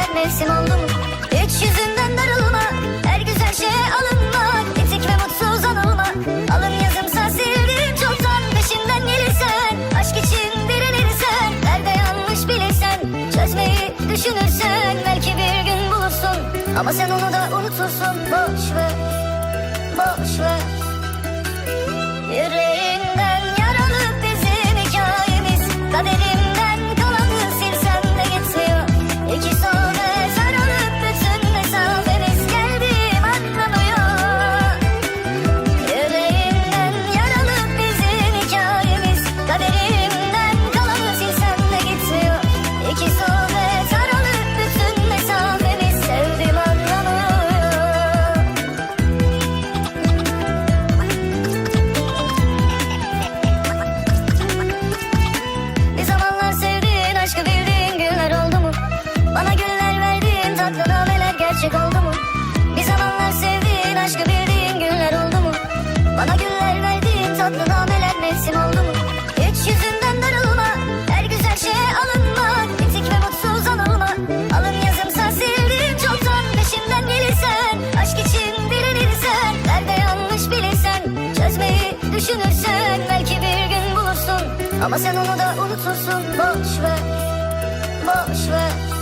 de mevsim oldu mu? Üç yüzünden darılmak, her güzel şeye alınmak, etik ve mutsuz anılmak. Alın yazımsa sildim çoktan peşimden gelirsen, aşk için direnirsen, nerede yanlış bilirsen, çözmeyi düşünürsen belki bir gün bulursun. Ama sen onu da unutursun boş ver. Düşünürsen belki bir gün bulursun. Ama sen onu da unutursun. Boş ver, boş ver.